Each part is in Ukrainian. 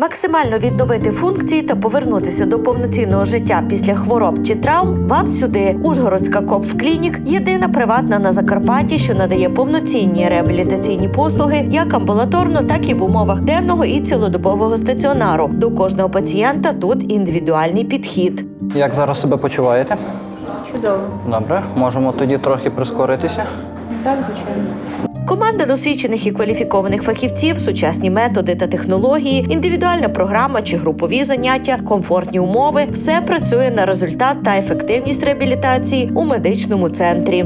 Максимально відновити функції та повернутися до повноцінного життя після хвороб чи травм вам сюди. Ужгородська Копфклінік – єдина приватна на Закарпатті, що надає повноцінні реабілітаційні послуги як амбулаторно, так і в умовах денного і цілодобового стаціонару. До кожного пацієнта тут індивідуальний підхід. Як зараз себе почуваєте? Чудово. Добре, можемо тоді трохи прискоритися. Так, звичайно. Команда досвідчених і кваліфікованих фахівців, сучасні методи та технології, індивідуальна програма чи групові заняття, комфортні умови все працює на результат та ефективність реабілітації у медичному центрі.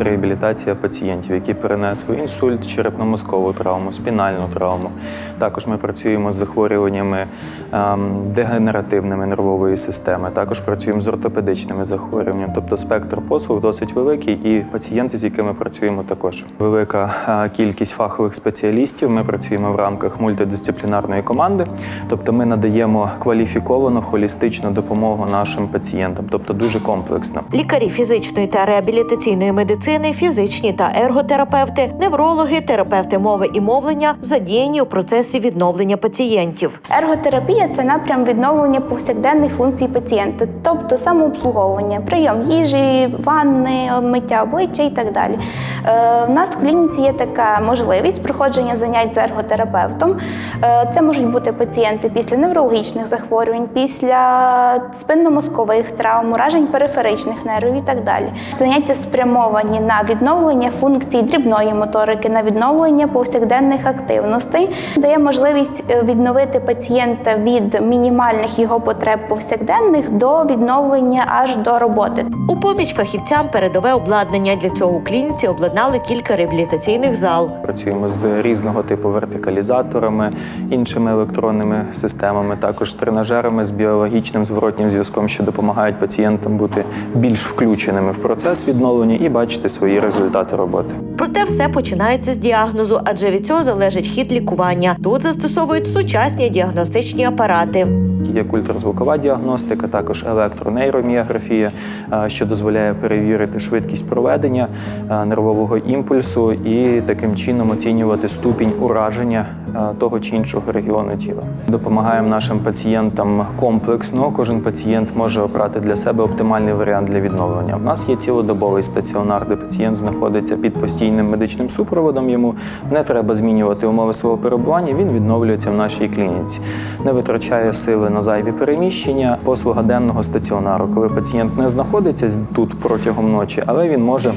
Реабілітація пацієнтів, які перенесли інсульт, черепно-мозкову травму, спінальну травму. Також ми працюємо з захворюваннями ем, дегенеративними нервової системи. Також працюємо з ортопедичними захворюваннями. Тобто спектр послуг досить великий, і пацієнти, з якими працюємо, також велика е, кількість фахових спеціалістів. Ми працюємо в рамках мультидисциплінарної команди. Тобто, ми надаємо кваліфіковану холістичну допомогу нашим пацієнтам, тобто дуже комплексно. Лікарі фізичної та реабілітаційної медицини, фізичні та ерготерапевти, неврологи, терапевти мови і мовлення задіяні у процесі відновлення пацієнтів. Ерготерапія це напрям відновлення повсякденних функцій пацієнта, тобто самообслуговування, прийом їжі, ванни, миття обличчя і так далі. Е, У нас в клініці є така можливість проходження занять з ерготерапевтом. Е, Це можуть бути пацієнти після неврологічних захворювань, після спинномозкових травм, уражень периферичних нервів і так далі. Заняття спрямовані на відновлення функцій дрібної моторики, на відновлення повсякденних активностей, дає можливість е, відновити пацієнта від мінімальних його потреб повсякденних до відновлення аж до роботи. У поміч фахівцям передове обладнання для цього у клініці обладнали кілька реабілітаційних зал. Працюємо з різного типу вертикалізаторами, іншими електронними системами, також з тренажерами з біологічним зворотнім зв'язком, що допомагають пацієнтам бути більш включеними в процес відновлення і бачити свої результати роботи. Проте все починається з діагнозу, адже від цього залежить хід лікування. Тут застосовують сучасні діагностичні апарати. Є ультразвукова діагностика, також електронейроміографія, е, що дозволяє перевірити швидкість проведення е, нервового імпульсу і таким чином оцінювати ступінь ураження е, того чи іншого регіону тіла. Допомагаємо нашим пацієнтам комплексно. Кожен пацієнт може обрати для себе оптимальний варіант для відновлення. У нас є цілодобовий стаціонар, де пацієнт знаходиться під постійним медичним супроводом. Йому не треба змінювати умови свого перебування. Він відновлюється в нашій клініці, не витрачає сили на зайві переміщення. Послуга денного стаціонару, коли пацієнт не знаходиться тут протягом ночі, але він може.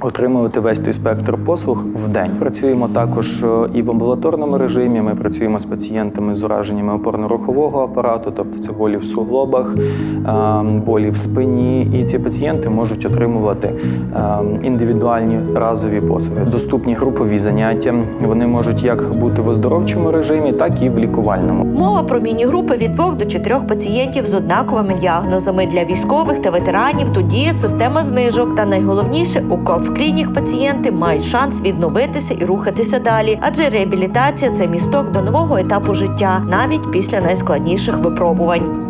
Отримувати весь той спектр послуг в день. Працюємо також е, і в амбулаторному режимі. Ми працюємо з пацієнтами з ураженнями опорно-рухового апарату, тобто це болі в суглобах, е, болі в спині. І ці пацієнти можуть отримувати е, індивідуальні разові послуги. Доступні групові заняття. Вони можуть як бути в оздоровчому режимі, так і в лікувальному. Мова про міні-групи від двох до чотирьох пацієнтів з однаковими діагнозами для військових та ветеранів. Тут діє система знижок. Та найголовніше у КОП-клінік пацієнти мають шанс відновитися і рухатися далі, адже реабілітація це місток до нового етапу життя, навіть після найскладніших випробувань.